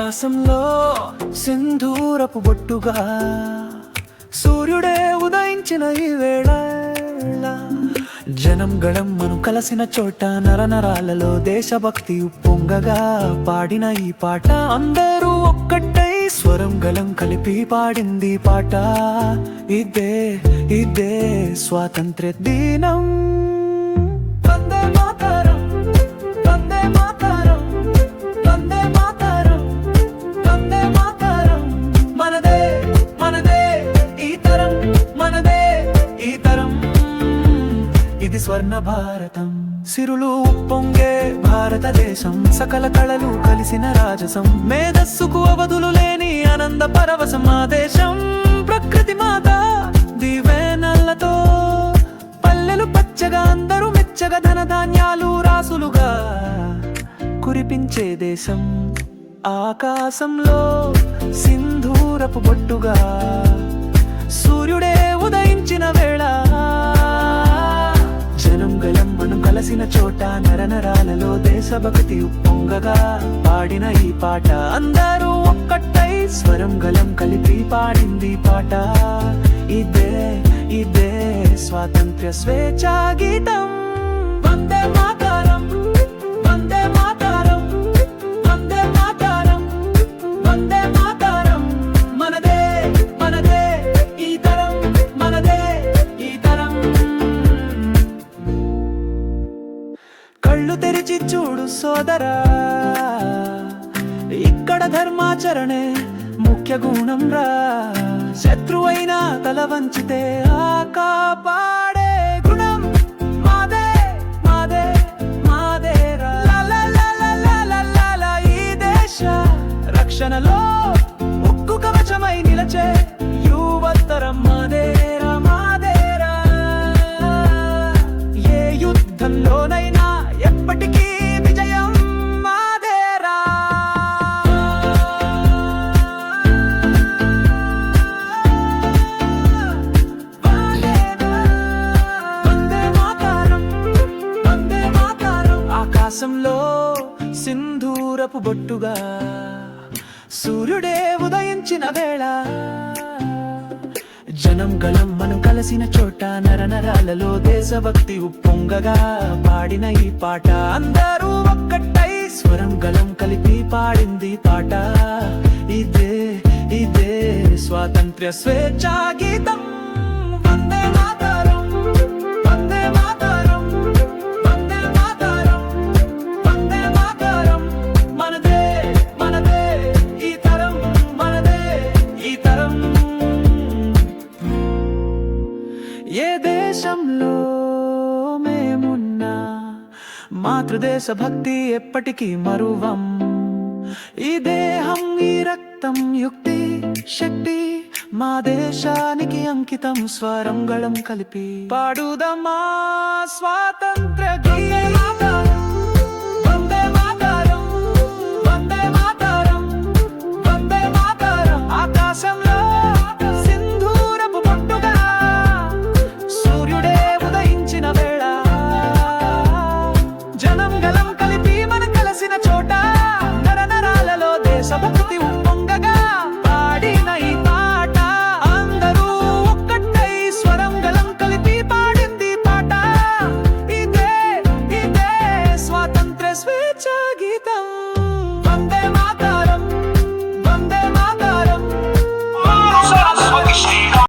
ఆకాశంలో సింధూరపు బొట్టుగా సూర్యుడే ఉదయించిన ఈ వేళ. జనం గడం మనం కలసిన చోట నరనరాలలో దేశభక్తి ఉప్పొంగగా పాడిన ఈ పాట. అందరూ ఒక్కటై స్వరం గలం కలిపి పాడింది ఈ పాట. ఇదే ఇదే స్వాతంత్ర్య దినం. స్వర్ణ భారతం. సిరులు ఉప్పొంగే భారతదేశం. సకల కళలు కలిసిన రాజసం. మేధస్సుకు అవధులు లేని ఆనంద పరవశం ఆ దేశం. ప్రకృతి మాత దివేనల్లతో పల్లెలు పచ్చగా అందరూ మెచ్చగా ధన ధాన్యాలు రాసులుగా కురిపించే దేశం. ఆకాశంలో సింధూరపు బొట్టుగా సూర్యుడే ఉదయించిన వేళ మనం చోట నరనరాలలో దేశభక్తి ఉప్పొంగగా పాడిన ఈ పాట. అందరూ ఒక్కటై స్వరం గలం కలిపి పాడింది ఈ పాట. ఇదే ఇదే స్వాతంత్ర్య స్వేచ్ఛా గీతం. వందే మాత సోదరా ఇక్కడ ధర్మాచరణే ముఖ్య గుణం రా. శత్రువైనా తల వంచితే ఆ కాపాడే గుణం. మాదే మాదే మాదే ఈ దేశ రక్షణలో ముక్కు కవచమై నిలచే ఆకాశంలో సింధూరపు బొట్టుగా సూర్యుడే ఉదయించిన వేళ. జనం గలం మనం కలిసిన చోట నరనరాలలో దేశభక్తి ఉప్పొంగగా పాడిన ఈ పాట. అందరూ ఒక్కటై స్వరం గలం కలిపి పాడింది పాట. ఇదే ఇదే స్వాతంత్ర్య స్వేచ్ఛా గీతం. దేశంలో మేమున్నా మాతృదేశ భక్తి ఎప్పటికీ మరువం. ఈ దేహం ఈ రక్తం యుక్తి శక్తి మా దేశానికి అంకితం స్వరంగళం కలిపి పాడుదమా స్వాతంత్ర గీతం కలిపి మన కలిసిన చోట నర నరాలలో దేశభక్తి ఉప్పొంగగా పాడిన ఈ పాట. అందరూ ఒక్కటై స్వరం గలం కలిపి పాడింది పాట. ఇదే ఇదే స్వాతంత్ర స్వేచ్ఛ గీతం.